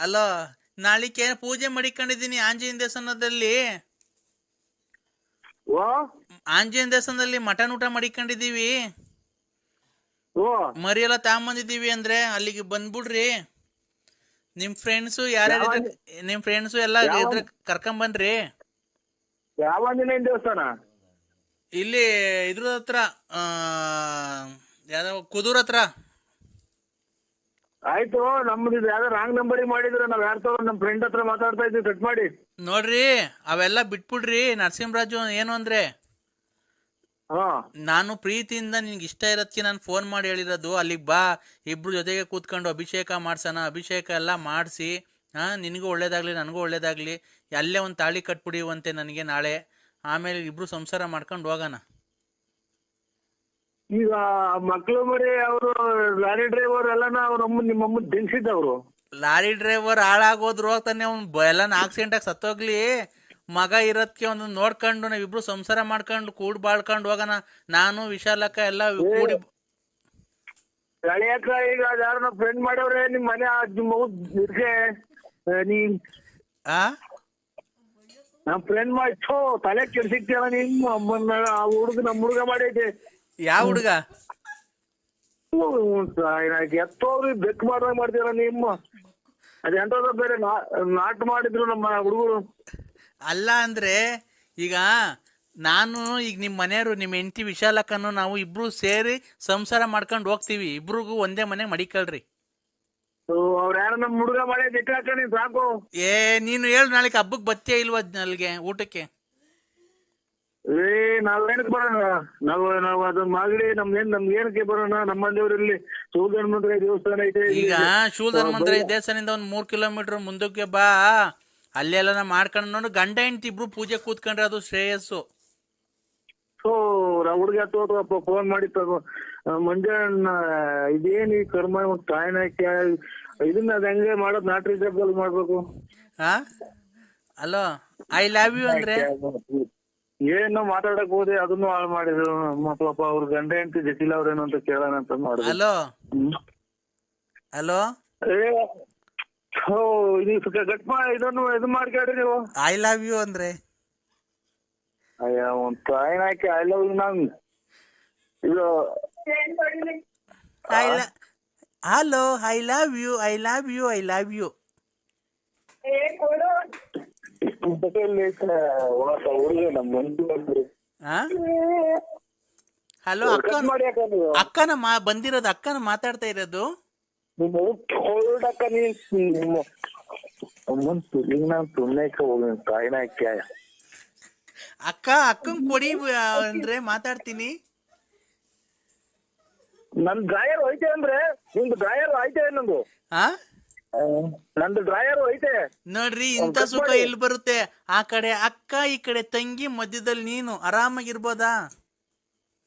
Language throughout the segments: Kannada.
ಅಲೋ ನಾಳಿಕೆ ಪೂಜೆ ಮಾಡಿಕೊಂಡಿದ್ದೀನಿ ಆಂಜನೇಯ ದೇವಸ್ಥಾನದಲ್ಲಿ. ಓ? ಆಂಜನೇಯ ದೇವಸ್ಥಾನದಲ್ಲಿ ಮಟನ್ ಊಟ ಮಾಡಿಕೊಂಡಿದೀವಿ ಓ. ಮರಿ ಎಲ್ಲ ತಗೊಂಬಂದಿದೀವಿ ಅಂದ್ರೆ ಅಲ್ಲಿಗೆ ಬಂದ್ಬಿಡ್ರಿ. ನಿಮ್ ಫ್ರೆಂಡ್ಸು ಯಾರ್ಯಾರು ಇದ್ರೆ- ನಿಮ್ ಫ್ರೆಂಡ್ಸು ಎಲ್ಲ ಇದ್ರ ಇದ್ರೆ ಕರ್ಕೊಂಬನ್ರಿ ಯಾವ ಆಂಜನೇಯನ ದೇವಸ್ಥಾನ? ಇಲ್ಲಿ ಇದ್ರ ಹತ್ರ ಆ, ಯಾವ್ದೋ ಕುದೂರ್ ಹತ್ರ. ಆಯ್ತು ನಮ್ದು ಯಾವ್ದೋ ರಾಂಗ್ ನಂಬರ್ ಮಾಡಿದ್ರೆ ನಾವ್ ಯಾರ ತಗೊಂಡ್ ನಮ್ ಫ್ರೆಂಡ್ ಹತ್ರ ಮಾತಾಡ್ತಾ ಇದ್ವಿ ಕಟ್ ಮಾಡಿ. ನೋಡ್ರಿ ಅವೆಲ್ಲ ಬಿಟ್ಬಿಡ್ರಿ ನರಸಿಂಹರಾಜು ಏನು ಅಂದ್ರೆ? ಹಾ. ನಾನು ಪ್ರೀತಿಯಿಂದ ನಿನ್ಗೆ ಇಷ್ಟ ಇರೋದಕ್ಕೆ ನಾನು ಫೋನ್ ಮಾಡಿ ಹೇಳಿರೋದು. ಅಲ್ಲಿಗೆ ಬಾ ಇಬ್ರು ಜೊತೆಗೆ ಕೂತ್ಕೊಂಡು ಅಭಿಷೇಕ ಮಾಡ್ಸೋಣ ಅಭಿಷೇಕ ಎಲ್ಲ ಮಾಡಿಸಿ ಹಾ ನಿನಗೂ ಒಳ್ಳೇದಾಗ್ಲಿ ನನಗೂ ಒಳ್ಳೇದಾಗ್ಲಿ ಅಲ್ಲೇ ಒಂದು ತಾಳಿ ಕಟ್ಬಿಡಿವಂತೆ ನನಗೆ ನಾಳೆ. ಆಮೇಲೆ ಇಬ್ರು ಸಂಸಾರ ಮಾಡ್ಕೊಂಡು ಹೋಗೋಣ. ಈಗ ಮಕ್ಳು ಮರಿ ಅವರು ಲಾರಿ ಡ್ರೈವರ್ ಎಲ್ಲಾನ ಅವ್ರ ಅಮ್ಮ ನಿಮ್ಮ ಅಮ್ಮ ದಿಂಗ್ಸಿದ್ದವ್ರು. ಲಾರಿ ಡ್ರೈವರ್ ಹಾಳಾಗೋದ್ರು ತಾನೆ ಅವ್ನು ಎಲ್ಲ ಆಕ್ಸಿಡೆಂಟಾಗಿ ಸತ್ತೋಗ್ಲಿ. ಮಗ ಇರೋದಕ್ಕೆ ಒಂದು ನೋಡ್ಕೊಂಡು ನಾವಿಬ್ರು ಸಂಸಾರ ಮಾಡ್ಕೊಂಡು ಕೂಡ್ ಬಾಳ್ಕೊಂಡು ಹೋಗೋಣ. ನಾನು ವಿಶಾಲಕ್ಕ ಎಲ್ಲ ಕೂಡಿ ಗಳಿಯಕ್ಕ ಈಗ ಯಾರನ್ನ ಫ್ರೆಂಡ್ ಮಾಡವ್ರೆ ನಿಮ್ ಮನೆ ನಿಮ್ಮ ಮಗು ನೀ ಆ? ನಮ್ ಫ್ರೆಂಡ್ ಮಾಡಿ ಚೋ ತಲೆ ಕೆಡ್ಸಿಕ್ತಿಯಲ್ಲ ನಿಮ್ಮ ಅಮ್ಮನ ಆ ಹುಡುಗ ನಮ್ ಹುಡುಗ ಮಾಡೈತೆ ಯಾವ ಹುಡುಗ? ಎತ್ತೋರು ಬೆಕ್ ಮಾಡ್ದಂಗ್ ಮಾಡ್ತೀರ ನಿಮ್ಮ? ಅದೆಂತದ ಬೇರೆ ನಾಟ್ ಮಾಡಿದ್ರು ನಮ್ಮ ಹುಡುಗರು. ಅಲ್ಲ ಅಂದ್ರೆ ಈಗ ನಾನು ಈಗ ನಿಮ್ ಮನೆಯವರು ನಿಮ್ಮ ಹೆಂಡತಿ ವಿಶಾಲಕ್ಕನ್ನು ನಾವು ಇಬ್ರು ಸೇರಿ ಸಂಸಾರ ಮಾಡ್ಕೊಂಡು ಹೋಗ್ತೀವಿ. ಇಬ್ರಿಗೂ ಒಂದೇ ಮನೆ ಮಡಿಕಳ್ರಿ ಅವ್ರ ಯಾರ ನಮ್ ಹುಡುಗ ಮಾಡಿ ಸಾಕು. ಏ ನೀನು ಹೇಳು ನಾಳೆ ಹಬ್ಬಕ್ಕೆ ಬತ್ತಿಯ ಇಲ್ವಾ ಅಲ್ಲಿಗೆ ಊಟಕ್ಕೆ? ಏ ನಾವೇನಕ್ ಬರೋಣ? ನಾವು ನಾವು ಅದನ್ನ ಮಾಗಡಿ ನಮ್ಗೇನ್ ನಮ್ಗೆ ಏನಕ್ಕೆ ಬರೋಣ? ನಮ್ಮ ಇಲ್ಲಿ ಸೂರ್ಯ ಹನುಮಂತರ ದೇವಸ್ಥಾನ ಐತೆ. ಈಗ ಶೂಲ್ ಹನುಮಂತರ ದೇವಸ್ಥಾನದಿಂದ ಒಂದ್ ಮೂರ್ ಕಿಲೋಮೀಟರ್ ಮುಂದಕ್ಕೆ ಬಾ. ಅಲ್ಲೆಲ್ಲ ಮಾಡ್ಕೊಂಡು ನೋಡು. ಗಂಡ ಹೆಂಡತಿ ಇಬ್ರು ಪೂಜೆ ಕೂತ್ಕೊಂಡ್ರೆ ಅದು ಶ್ರೇಯಸ್ಸು. ಸೊ ಹುಡುಗ ತೋಟಪ್ಪ ಫೋನ್ ಮಾಡಿ ತಗೋ. ಮಂಜಣ್ಣ ಇದೇನು ಈ ಕರ್ಮ ತಾಯಿನ ಇದನ್ನ ಅದ್ ಹೆಂಗೆ ಮಾಡೋದು ನಾಟ್ರಿ ಜಬ್ಬಲ್ಲಿ ಮಾಡ್ಬೇಕು? ಹಾ ಅಲೋ ಐ ಲವ್ ಯು ಅಂದ್ರೆ? ಏನೋ ಮಾತಾಡಕ್ ಹೋದೆ ಅದನ್ನು ಹಾಳ್ ಮಾಡಿದ್ರು. ಪಾಪ ಅವ್ರ ಗಂಡ ಹೆಂಡತಿ ಜಟಿಲ್ ಅವ್ರೇನು ಅಂತ ಕೇಳೋಣ ಅಂತ ಮಾಡಿದ್ರು. ಹಲೋ? ಹಲೋ? ಏ ಹೋ ಇದು ಕಟ್ ಮಾ ಇದನ್ನು ಇದು ಮಾಡ್ಕೇಳ್ರಿ ನೀವು. ಐ ಲವ್ ಯು ಅಂದ್ರೆ? ಅಯ್ಯೋ ಒಂದ್ ತಾಯಿನ ಹಾಕಿ ಐ ಲವ್ ನಂಗ್. ಇದು I hello I love you I love you I love you hello ಅಕ್ಕ ಅಕ್ಕನ ಮಾ ಬಂದಿರೋದು ಅಕ್ಕನ ಮಾತಾಡ್ತಾ ಇರೋದು? ಅಕ್ಕ ಅಕ್ಕಂಗ್ ಕೊಡಿ ಅಂದ್ರೆ ಮಾತಾಡ್ತೀನಿ. ನನ್ ಡ್ರಾಯರ್ ಐತೆ ಅಂದ್ರೆ ನಿಮ್ದು ಡ್ರಾಯರ್ ಐತೆ ನಂದು ಹಾ ನಂದು ಡ್ರಾಯರ್ ಐತೆ. ನೋಡ್ರಿ ಇಂತ ಸುಖ. ಎಲ್ಲಿ ಬರುತ್ತೆ? ಆ ಕಡೆ ಅಕ್ಕ ಈ ಕಡೆ ತಂಗಿ ಮಧ್ಯದಲ್ಲಿ ನೀನು. ಆರಾಮಾಗಿರ್ಬೋದಾ?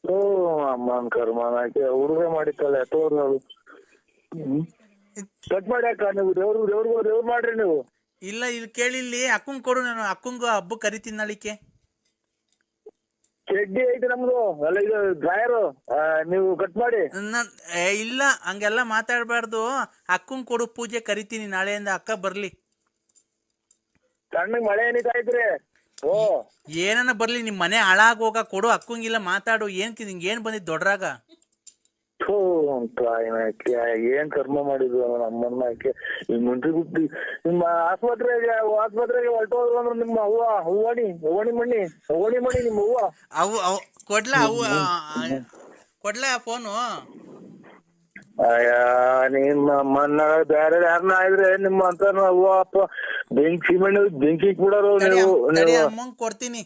ಓ ಅಮ್ಮನ್ ಕರ್ಮನ ಹುಡುಗ ಮಾಡಿತ್ತಲ್ಲ ಅದು. ಕಟ್ ಮಾಡಿ ಅಕ್ಕ ನೀವು ದೇವ್ರು ದೇವ್ರು ದೇವ್ರು ಮಾಡ್ರಿ ನೀವು. ಇಲ್ಲ ಇಲ್ಲಿ ಕೇಳಿಲ್ಲಿ. ಅಕ್ಕಂಗ್ ಕೊಡು ನಾನು ಅಕ್ಕಂಗ್ ಹಬ್ಬ ಕರಿತೀನಿ ನಾಳಿಕೆ ಚಡ್ಡಿ ಐತೆ ನಮ್ದು. ಅಲ್ಲ ಇದು ಡ್ರಾಯರ್ ನೀವು ಕಟ್ ಮಾಡಿ. ನನ್- ಏ, ಇಲ್ಲ ಹಂಗೆಲ್ಲ ಮಾತಾಡಬಾರ್ದು. ಅಕ್ಕಂಗ್ ಕೊಡು ಪೂಜೆ ಕರಿತೀನಿ ನಾಳೆಯಿಂದ ಅಕ್ಕ ಬರ್ಲಿ. ಸಣ್ಣಗ್ ಮಳೆ ಏನಿತಾ ಐತ್ರಿ ಓ. ಏನನ ಬರ್ಲಿ ನಿಮ್ ಮನೆ ಹಾಳಾಗೋಗ ಕೊಡು ಅಕ್ಕಂಗಿಲ್ಲ ಮಾತಾಡು. ಏನ್ ನಿಂಗೆ ಏನ್ ಬಂದಿದ್ ದೊಡ್ಡರಾಗ ಏನ್ ಕರ್ಮ ಮಾಡಿದ್ರು ನಮ್ಮನ್ನ ಈ ಮುಂಚೆ ಬಿಟ್ಟು ನಿಮ್ಮ ಆಸ್ಪತ್ರೆಗೆ ಆಸ್ಪತ್ರೆಗೆ ಹೊರಟೋದ್ರು ಅಂದ್ರೆ ನಿಮ್ಮ ಅವ್ವ ಹೂವಣಿ ಹೂವಣಿ ಮಣ್ಣಿ ಹೂವಣಿ ಮಣ್ಣಿ ನಿಮ್ಮ ಹೂವ ಅವು ಕೊಡ್ಲ ಅವು ಕೊಡ್ಲಾ ಫೋನು? ಅಯ್ಯ ನಿಮ್ಮ ಅಮ್ಮನ್ನ ಬೇರೆ ಯಾರನ್ನ ಆದ್ರೆ ನಿಮ್ಮ ಅಂತ ಅವ್ವ ಅಪ್ಪ ಬೆಂಕಿ ಮಣ್ಣು ಬೆಂಕಿ ಕೂಡರು ನೀವು ಕೊಡ್ತೀನಿ.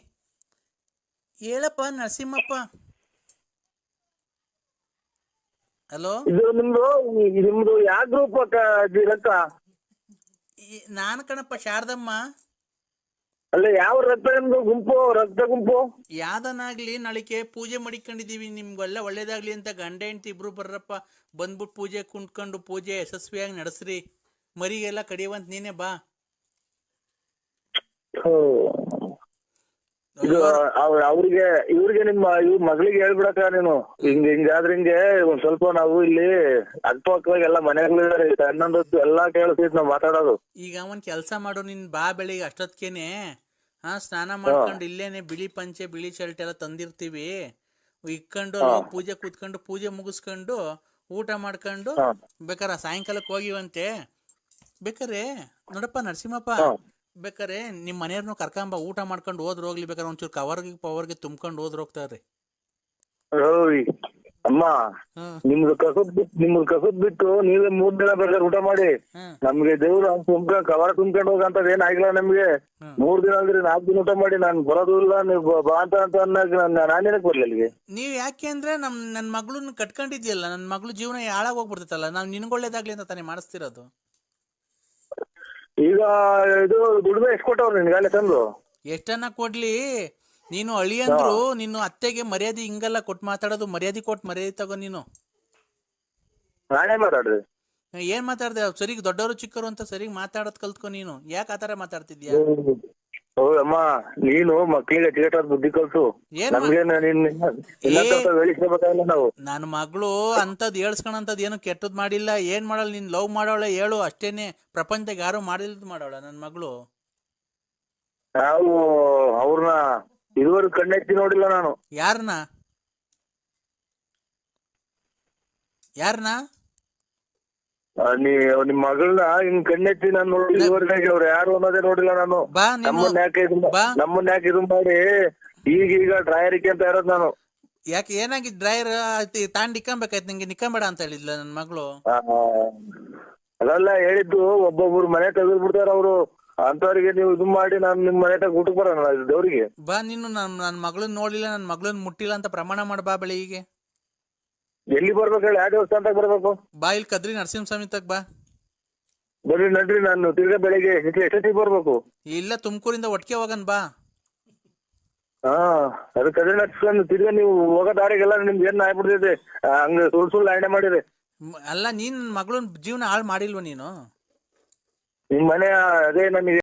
ಹೇಳಪ್ಪ ನರಸಿಂಹಪ್ಪ. ಹಲೋ? ಇದು ನಿಮ್ದು ನಿಮ್ದು ಯಾವ ಗ್ರೂಪ್ ಅಕ್ಕ ರಕ್ಕ ನಾನು ಕಣಪ್ಪ ಶಾರದಮ್ಮ. ಅಲ್ಲ ಯಾವ ರಕ್ತ ನಿಮ್ದು? ಗುಂಪು ರಕ್ತ ಗುಂಪು? ಯಾವ್ದನಾಗ್ಲಿ ನಾಳಿಕೆ ಪೂಜೆ ಮಾಡಿಕೊಂಡಿದೀವಿ ನಿಮ್ಗೆಲ್ಲ ಒಳ್ಳೇದಾಗ್ಲಿ ಅಂತ ಗಂಡ ಹೆಂಡತಿ ಇಬ್ರು ಬರ್ರಪ್ಪ. ಬಂದ್ಬಿಟ್ಟು ಪೂಜೆ ಕುಂಟ್ಕೊಂಡು ಪೂಜೆ ಯಶಸ್ವಿಯಾಗಿ ನಡೆಸ್ರಿ. ಮರಿಗೆಲ್ಲ ಕಡಿಯುವಂತ ನೀನೇ ಬಾ. ಇದು ಅವ್- ಅವ್ರಿಗೆ ಇವ್ರಿಗೆ ನಿಮ್ಮ ಇವ್ ಮಗಳಿಗೆ ಹೇಳ್ಬಿಡಕ ನೀನು. ಹಿಂಗ ಹಿಂಗಾದ್ರೆ ಹಿಂಗೆ ಒಂದ್ ಸ್ವಲ್ಪ ನಾವು ಇಲ್ಲಿ ಅಕ್ಕಪಕ್ಕದಾಗ ಎಲ್ಲ ಮನೆಗಳಿದಾರೆ ಸಣ್ಣದದ್ದು ಎಲ್ಲಾ ಕೇಳಿಸ್ತೈತಿ ನಾವ್ ಮಾತಾಡೋದು. ಈಗ ಒಂದ್ ಕೆಲ್ಸ ಮಾಡು ನಿನ್ ಬಾ ಬೆಳಿಗ್ಗೆ ಅಷ್ಟೊತ್ಕೇನೆ. ಹಾ ಸ್ನಾನ ಮಾಡ್ಕೊಂಡು ಇಲ್ಲೇನೆ ಬಿಳಿ ಪಂಚೆ ಬಿಳಿ ಶರ್ಟ್ ಎಲ್ಲ ತಂದಿರ್ತೀವಿ. ಇಕ್ಕೊಂಡು. ಪೂಜೆ ಕೂತ್ಕೊಂಡು ಪೂಜೆ ಮುಗಿಸ್ಕೊಂಡು ಊಟ ಮಾಡ್ಕೊಂಡು ಬೇಕಾರ ಸಾಯಂಕಾಲಕ್ಕೆ ಹೋಗಿವಂತೆ. ಬೇಕಾರೆ ನೋಡಪ್ಪ ನರಸಿಂಹಪ್ಪ. ಬೇಕಾರೆ ನಿಮ್ಮ ಮನೆಯವ್ರನ್ನ ಕರ್ಕೊಂಬ ಊಟ ಮಾಡ್ಕೊಂಡು ಹೋದ್ರ ಹೋಗ್ಲಿ ಬೇಕಾದ್ರೆ ಒಂಚೂರು ಕವರ್ಗೆ ಪವರ್ಗೆ ತುಂಬ್ಕೊಂಡು ಹೋದ್ರ ಹೋಗ್ತಾರ್ರಿ ಓಯ್ ಅಮ್ಮ ಹ್ಮ್ ನಿಮ್ದು ಕಸದ್ ಬಿಟ್ಟು ನಿಮ್ದು ಕಸದ್ ಬಿಟ್ಟು ನೀವೇ ಮೂರ್ ದಿನ ಬೇಕಾದ್ರೆ ಊಟ ಮಾಡಿ. ಹ್ಮ್ ನಮ್ಗೆ ದೇವ್ರು ತುಂಬ್ಕೊಂಡ್ ಕವರ್ ತುಂಬ್ಕೊಂಡು ಹೋಗಂತದ್ ಏನ್ ಆಗಿಲ್ಲ ನಮ್ಗೆ. ಹ್ಮ್. ಮೂರ್ ದಿನ ಅಂದ್ರೆ ನಾಲ್ಕು ದಿನ ಊಟ ಮಾಡಿ ನಾನ್ ಬರೋದು ಇಲ್ಲ ನೀವು ಬ- ಬಾ ಅಂತ ಅಂತ ಅನ್ನಕ್ ನಾನ್ ನಾನೇನಕ್ ಬರ್ಲಿ ಅಲ್ಲಿಗೆ? ನೀವ್ ಯಾಕೆ ಅಂದ್ರೆ ನಮ್ ನನ್ ಮಗಳನ್ನ ಕಟ್ಕೊಂಡಿದ್ಯಲ್ಲ ನನ್ ಮಗಳು ಜೀವನ ಹಾಳಾಗ್ ಹೋಗ್ಬಿಡ್ತೈತಲ್ಲ ನಾವ್ ನಿನ್ಗೊಳ್ಳೇದಾಗ್ಲಿ ಅಂತ ತಾನೇ ಮಾಡಿಸ್ತಿರೋದು. ಈಗ ಇದು ದುಡಿಮೆ ಎಷ್ಟು ಕೊಟ್ಟವ್ರು ನಿನ್ಗಾಲೆ ತಂದು? ಎಷ್ಟನ್ನ ಕೊಡ್ಲಿ? ನೀನು ಅಳಿಯಂದ್ರು ನೀನು ಅತ್ತೆಗೆ ಮರ್ಯಾದೆ ಹಿಂಗಲ್ಲ ಕೊಟ್ಟು ಮಾತಾಡೋದು ಮರ್ಯಾದೆ ಕೊಟ್ಟು ಮರ್ಯಾದೆ ತಗೋ ನೀನು. ನಾನೇ ಮಾತಾಡ್ರಿ ಏನ್ ಮಾತಾಡ್ದೆ? ಸರಿಗೆ ದೊಡ್ಡವರು ಚಿಕ್ಕವರು ಅಂತ ಸರಿಗೆ ಮಾತಾಡೋದ್ ಕಲ್ತ್ಕೊ ನೀನು. ಯಾಕೆ ಆತರ ಮಾತಾಡ್ತಿದ್ಯಾ? ಓ ಅಮ್ಮ ನೀನು ಮಕ್ಕಳಿಗೆ ಟಿಕೆಟ್ ಬುದ್ಧಿ ಕಲ್ಸು. ಏನ್ ಮಾ- ನಮ್ಗೆ ಹೇಳಿಸ್ಕೋಬೇಕಾಗಿಲ್ಲ ನಾವು. ನನ್ನ ಮಗಳು ಅಂತದ್ ಹೇಳ್ಸ್ಕೊಳಂತದ್ ಏನು ಕೆಟ್ಟದ್ ಮಾಡಿಲ್ಲ ಏನ್ ಮಾಡಲ್ಲ ನೀನ್ ಲವ್ ಮಾಡೋಳೆ ಹೇಳು ಅಷ್ಟೇನೆ. ಪ್ರಪಂಚದಾಗ ಯಾರು ಮಾಡಿಲ್ದ್ ಮಾಡೋಳ ನನ್ ಮಗಳು. ನಾವು ಅವ್ರನ್ನ ಇದುವರೆಗೂ ಕಣ್ಣೆತ್ತಿ ನೋಡಿಲ್ಲ ನಾನು. ಯಾರನ್ನ ಯಾರನ್ನ ನೀ ನಿಮ್ ಮಗಳನ್ನ ಹಿಂಗ್ ಕಣ್ಣೆತ್ತಿ ನಾನು ನೋಡಿ ಅವ್ರು ಯಾರು ಅನ್ನೋದೇ ನೋಡಿಲ್ಲ ನಾನು. ಬಾ ನೀನು. ನಮ್ಮನ್ನ ಯಾಕೆ ಇದು ಬಾ. ನಮ್ಮನ್ನ ಯಾಕೆ ಇದು ಮಾಡಿ? ಈಗ ಈಗ ಡ್ರಾಯರಿಕೆ ಅಂತ ಇರೋದು ನಾನು. ಯಾಕೆ ಏನಾಗಿದ್ ಡ್ರೈವರ್ ತಾಂಡ್ ಇಕ್ಕಂಬೇಕಾಯ್ತು ನಿಂಗೆ? ನಿಕ್ಕಂಬೇಡ ಅಂತ ಹೇಳಿದ್ಲ ನನ್ ಮಗಳು. ಆ, ಅದೆಲ್ಲ ಹೇಳಿದ್ದು ಒಬ್ಬೊಬ್ರು ಮನೆ ತೆಗೆದು ಬಿಡ್ತಾರ ಅವ್ರು. ಅಂತವ್ರಿಗೆ ನೀವು ಇದು ಮಾಡಿ ನಾನು ನಿಮ್ ಮನೆ ತಗ ಊಟಕ್ಕೆ ಬರೋಣ ದೇವ್ರಿಗೆ. ಬಾ ನೀನು ನನ್ ನನ್ನ ಮಗಳನ್ನ ನೋಡಿಲ್ಲ ನನ್ ಮಗಳನ್ನ ಮುಟ್ಟಿಲ್ಲ ಅಂತ ಪ್ರಮಾಣ ಮಾಡ್ ಬಾ ಬೆಳಿಗ್ಗೆ. ಎಲ್ಲಿ ಬರ್ಬೇಕು ಹೇಳಿ? ಯಾವ ದೇವಸ್ಥಾನದಾಗ ಬರ್ಬೇಕು? ಬಾ ಇಲ್ಲಿ ಕದ್ರಿ ನರಸಿಂಹಸ್ವಾಮಿ ತಗ ಬಾ. ಬರ್ರಿ ನಡ್ರಿ. ನಾನು ತಿರ್ಗಾ ಬೆಳಿಗ್ಗೆ ಎಷ್ಟ್- ಎಷ್ಟೊತ್ತಿಗೆ ಬರ್ಬೇಕು? ಇಲ್ಲ ತುಮಕೂರಿಂದ ಒಟ್ಟಿಗೆ ಹೋಗನ್ ಬಾ. ಹಾ ಅದು ಕದ್ರಿ ನಡ್ಸ್ಕೊಂಡು ತಿರ್ಗಾ ನೀವು ಹೋಗೋ ದಾರಿಗೆಲ್ಲ ನಿಮ್ಗೆ ಏನ್ ಆಗ್ಬಿಡ್ತೈತೆ ಹಂಗ ಸುಳ್ ಸುಳ್ಳು ಆಯ್ನೆ ಮಾಡಿರಿ. ಮ್- ಅಲ್ಲ ನೀನ್ ನನ್ ಮಗಳನ್ ಜೀವನ ಹಾಳು ಮಾಡಿಲ್ವ ನೀನು? ನಿಮ್ ಮನೆ ಅದೇ ನಮಗೆ